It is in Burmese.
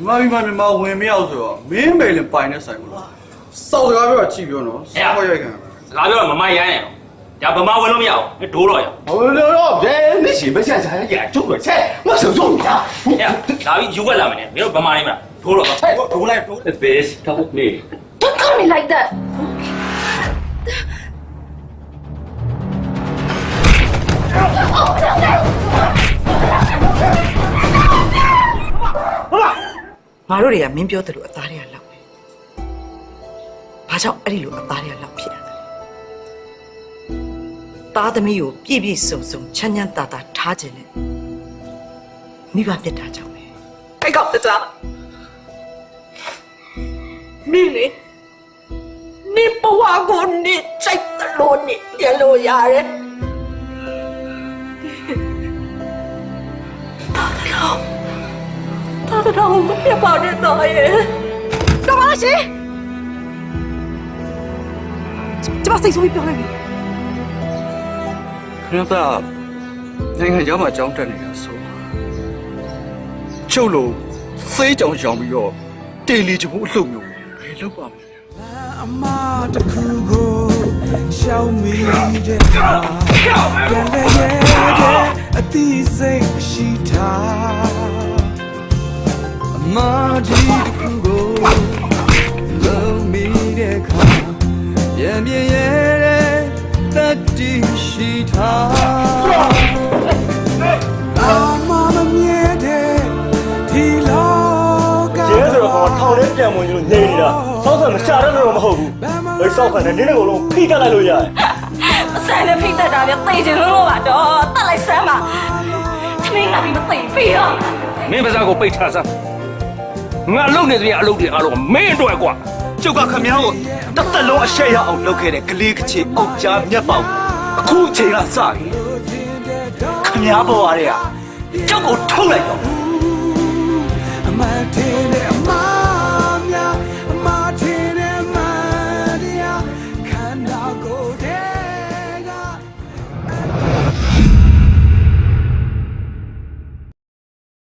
ဒီမှာဒီမှာမြန်မာဝင်မရအောင်ဆိုတော့မင်းပဲလည်းပိုင်နေဆိုင်ဘူးလားစောက်စကားပြောတာချိပြောနော်စောက်ရိုက်ခံစကားပြောတာမမရိုင်းရအောင်ဒါဗမာဝင်လို့မရအောင်ဒိုးတော့ရအောင်ဟိုလိုတော့ဘယ်နည်းရှင်မဆက်ဆိုင်ရကျုပ်တော့ချက်မဆောက်ဆုံးညာဟဲ့ဒါပြီးယူဝက်လာမယ်နဲ့မင်းတို့ဗမာနေမှာဒိုးတော့ချက်ဒိုးလိုက်ဒိုး the best talk me don't call me like that ငါတို့တွေကမင်းပြောတယ်လို့အသားတွေကလောက်တယ်ဘာကြောင့်အဲ့ဒီလိုအသားတွေကလောက်ဖြစ်ရတယ်သားသမီးကိုပြည့်ပြည့်စုံစုံချမ်းချမ်းသာသာထားခြင်းနဲ့မိဘမြတ်တာကြောင့်ပဲအဲ့ကောက်တကြားနေလေနေဘဝကိုနေစိတ်တလို့နေရလို့ရတယ် တာတော်မပြပါနဲ့တော့ရဲ့ကမရှိကျမစိတ်ဆိုးပြီးပြောလိုက်ပြီခင်ဗျားနိုင်ငံခြားမှာကြောင်းတက်နေတာဆိုချုပ်လို့စေးကြောင်ရောင်ပြီးတော့တေလီချမှုအလှုပ်မျိုးဘယ်လောက်ပါမလဲအမတခုကိုရှောင်းမိတဲ့အခါပြန်လဲရဲ့တဲ့အသီးစိတ်ရှိတာ ရှိတာအမမမြဲတဲ့ဒီလောကကျဲဆိုတော့ကောင်ထောင်ထဲပြန်ဝင်လို့နေနေတာစောက်ဆန်မရှာတဲ့လို့တော့မဟုတ်ဘူးဘယ်စောက်ခံနေနင်းနေကုန်လုံးဖိတက်လိုက်လို့ရတယ်အဆိုင်နဲ့ဖိတ်တတ်တာပြသိချင်လို့ပါတော့တက်လိုက်စမ်းပါခမင်းငါပြီးမသိပြီးတော့မင်းပါးစားကိုပိတ်ထားစမ်းငါလုံနေတဲ့အလုပ်တွေအားလုံးမင်းအတွက်ကွာကျုပ်ကခမည်းကိုတစ်သက်လုံးအရှက်ရအောင်လုပ်ခဲ့တဲ့ကလေးကချေအုတ်ကြားမျက်ပေါက် အခုအချိန်ကစပြီခမည်းပေါ်ရတဲ့ကကျုပ်ကိုထုတ်လိုက်တော့အမတ်တေ